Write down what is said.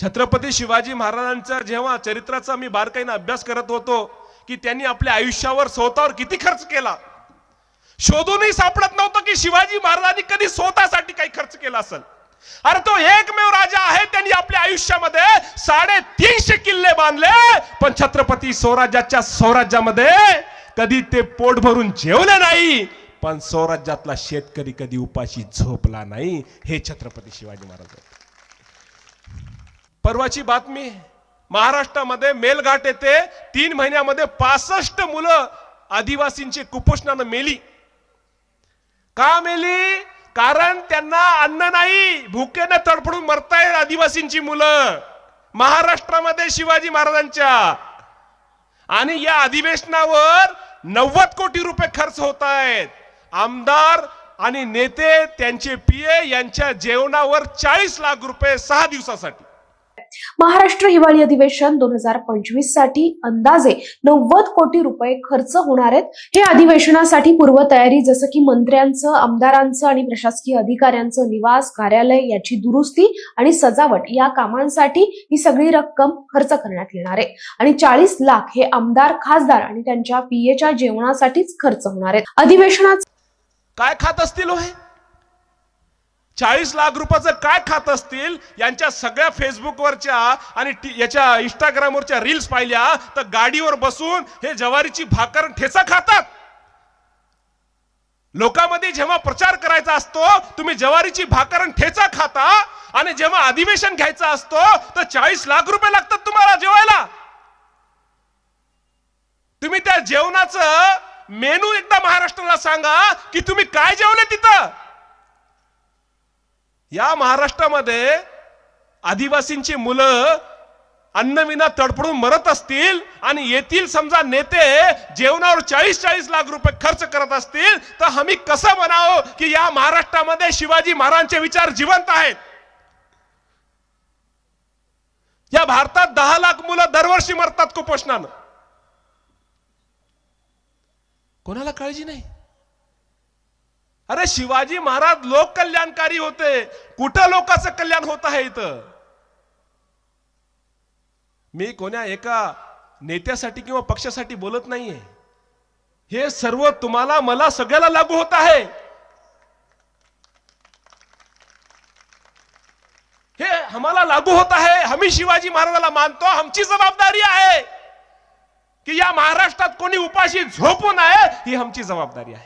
छत्रपती शिवाजी महाराजांचा जेव्हा चरित्राचा मी बारकाईनं अभ्यास करत होतो की त्यांनी आपल्या आयुष्यावर स्वतःवर किती खर्च केला? शोधूनही सापडत नव्हतं की शिवाजी महाराजांनी कधी स्वतःसाठी काही खर्च केला असेल. अरे तो एकमेव राजा आहे त्यांनी आपल्या आयुष्यामध्ये साडेतीनशे किल्ले बांधले पण छत्रपती स्वराज्याच्या स्वराज्यामध्ये कधी ते पोट भरून जेवले नाही पण स्वराज्यातला शेतकरी कधी उपाशी झोपला नाही हे छत्रपती शिवाजी महाराज परवाची बातमी महाराष्ट्रामध्ये मेलघाट येथे तीन महिन्यामध्ये पासष्ट मुलं आदिवासींची कुपोषणानं मेली. का मेली? कारण त्यांना अन्न नाही भुकेनं तडफडून मरतायत आदिवासींची मुलं. महाराष्ट्रामध्ये शिवाजी महाराजांच्या. आणि या अधिवेशनावर नव्वद कोटी रुपये खर्च होत आहेत आमदार आणि नेते त्यांचे पीए यांच्या जेवणावर चाळीस लाख रुपये सहा दिवसासाठी. महाराष्ट्र हिवाळी अधिवेशन दोन हजार पंचवीससाठी अंदाजे नव्वद कोटी रुपये खर्च होणार आहेत. हे अधिवेशनासाठी पूर्वतयारी जसं की मंत्र्यांचं आमदारांचं आणि प्रशासकीय अधिकाऱ्यांचं निवास कार्यालय याची दुरुस्ती आणि सजावट या कामांसाठी ही सगळी रक्कम खर्च करण्यात येणार आहे. आणि चाळीस लाख हे आमदार खासदार आणि त्यांच्या पीएच्या जेवणासाठीच खर्च होणार आहेत. अधिवेशनात काय खात असतील हो चाळीस लाख रुपयाचं काय खात असतील यांच्या सगळ्या फेसबुकवरच्या आणि याच्या इंस्टाग्रामवरच्या रील्स पाहिल्या तर गाडीवर बसून हे जवारीची भाकर ठेचा खातात. लोकांमध्ये जेव्हा प्रचार करायचा असतो तुम्ही जवारीची भाकरण ठेचा खाता आणि जेव्हा अधिवेशन घ्यायचं असतो तर चाळीस लाख रुपये लागतात तुम्हाला जेवायला. तुम्ही त्या जेवणाचं मेनू एकदा महाराष्ट्राला सांगा की तुम्ही काय जेवले तिथं? या महाराष्ट्रामध्ये आदिवासींची मुलं अन्नविना तडफडून मरत असतील आणि येथील समजा नेते जेवणावर चाळीस चाळीस लाख रुपये खर्च करत असतील तर आम्ही कसं म्हणावं की या महाराष्ट्रामध्ये शिवाजी महाराजांचे विचार जिवंत आहेत? या भारतात दहा लाख मुलं दरवर्षी मरतात कुपोषणानं. कोणाला काळजी नाही? अरे शिवाजी महाराज लोक कल्याणकारी होते. कुठं लोकांचं कल्याण होत आहे इथं? मी कोण्या एका नेत्यासाठी किंवा पक्षासाठी बोलत नाहीये. हे सर्व तुम्हाला मला सगळ्याला लागू होत आहे. हे आम्हाला लागू होत आहे. आम्ही शिवाजी महाराजाला मानतो. आमची जबाबदारी आहे. की या महाराष्ट्रात कोणी उपाशी झोपू नये ही आमची जबाबदारी आहे.